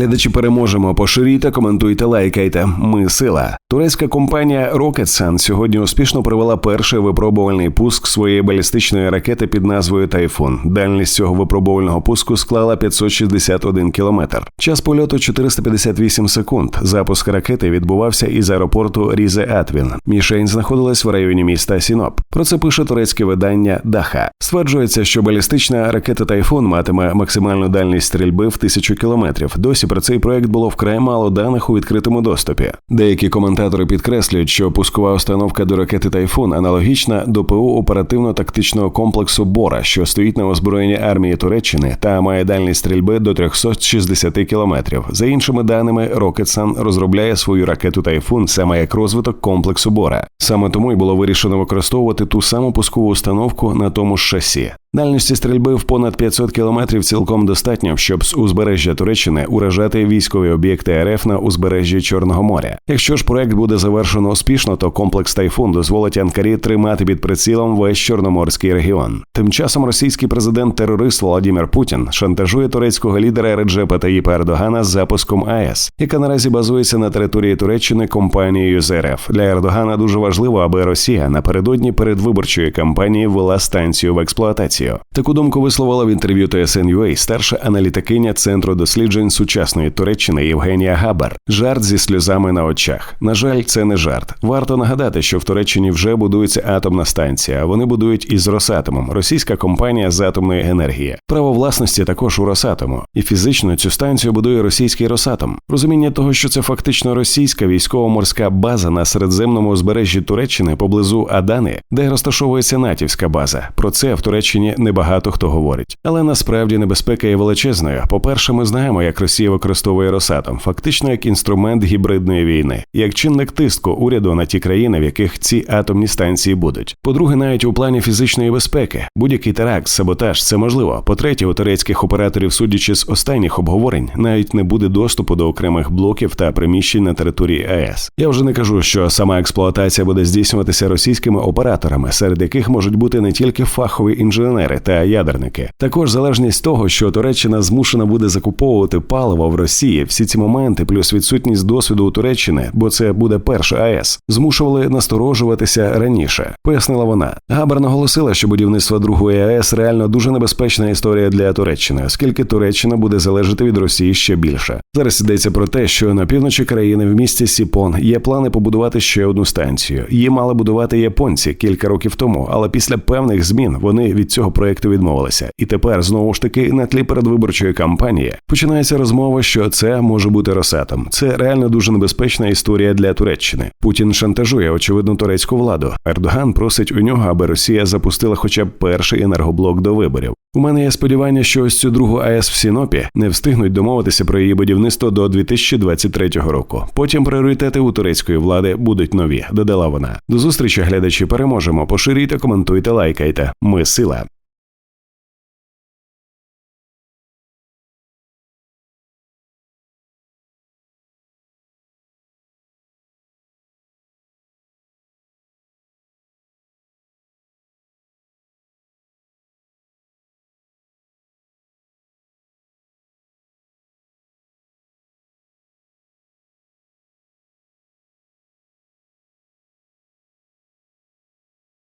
Глядачі переможемо. Поширюйте, коментуйте, лайкайте. Ми сила. Турецька компанія Roketsan сьогодні успішно провела перший випробувальний пуск своєї балістичної ракети під назвою Тайфун. Дальність цього випробувального пуску склала 561 кілометр. Час польоту 458 секунд. Запуск ракети відбувався із аеропорту Різе Атвін. Мішень знаходилась в районі міста Сіноп. Про це пише турецьке видання Даха. Стверджується, що балістична ракета Тайфун матиме максимальну дальність стрільби в тисячу кілометрів. Досі про цей проект було вкрай мало даних у відкритому доступі. Деякі коментатори підкреслюють, що пускова установка до ракети Тайфун аналогічна до ПУ оперативно-тактичного комплексу Бора, що стоїть на озброєнні армії Туреччини та має дальність стрільби до 360 кілометрів. За іншими даними, Рокетсан розробляє свою ракету Тайфун саме як розвиток комплексу Бора. Саме тому й було вирішено використовувати ту саму пускову установку на тому ж шасі. Дальності стрільби в понад 500 кілометрів цілком достатньо, щоб з узбережжя Туреччини уражати військові об'єкти РФ на узбережжі Чорного моря. Якщо ж проект буде завершено успішно, то комплекс Тайфун дозволить Анкарі тримати під прицілом весь чорноморський регіон. Тим часом російський президент-терорист Володимир Путін шантажує турецького лідера Реджепа Таїпа Ердогана з запуском АЕС, яка наразі базується на території Туреччини компанією з РФ. Для Ердогана дуже важливо, аби Росія напередодні передвиборчої кампанії ввела станцію в експлуатацію. Таку думку висловила в інтерв'ю TSN.ua старша аналітикиня центру досліджень сучасної Туреччини Євгенія Габар. Жарт зі сльозами на очах. На жаль, це не жарт. Варто нагадати, що в Туреччині вже будується атомна станція. а Вони будують із Росатомом, російська компанія з атомної енергії. Право власності також у Росатому. І фізично цю станцію будує російський Росатом. Розуміння того, що це фактично російська військово-морська база на середземному узбережжі Туреччини поблизу Адани, де розташовується натівська база. Про це в Туреччині небагато хто говорить. Але насправді небезпека є величезною. По-перше, ми знаємо, як Росія використовує Росатом, фактично як інструмент гібридної війни, як чинник тиску уряду на ті країни, в яких ці атомні станції будуть. По-друге, навіть у плані фізичної безпеки, будь-який теракт, саботаж це можливо. По-третє, у турецьких операторів, судячи з останніх обговорень, навіть не буде доступу до окремих блоків та приміщень на території АЕС. Я вже не кажу, що сама експлуатація буде здійснюватися російськими операторами, серед яких можуть бути не тільки фахові інженери та ядерники. Також залежність того, що Туреччина змушена буде закуповувати паливо в Росії. Всі ці моменти, плюс відсутність досвіду у Туреччини, бо це буде перша АЕС, змушували насторожуватися раніше. Пояснила вона. Габар наголосила, що будівництво другої АЕС реально дуже небезпечна історія для Туреччини, оскільки Туреччина буде залежати від Росії ще більше. Зараз йдеться про те, що на півночі країни в місті Сіпон є плани побудувати ще одну станцію. Її мали будувати японці кілька років тому, але після певних змін вони від цього проекту відмовилися. І тепер знову ж таки на тлі передвиборчої кампанії починається розмова, що це може бути Росатом. Це реально дуже небезпечна історія для Туреччини. Путін шантажує очевидно турецьку владу. Ердоган просить у нього, аби Росія запустила хоча б перший енергоблок до виборів. У мене є сподівання, що ось цю другу АЕС в Сінопі не встигнуть домовитися про її будівництво до 2023 року. Потім пріоритети у турецької влади будуть нові. Додала вона. До зустрічі, глядачі. Переможемо. Поширюйте, коментуйте, лайкайте. Ми сила.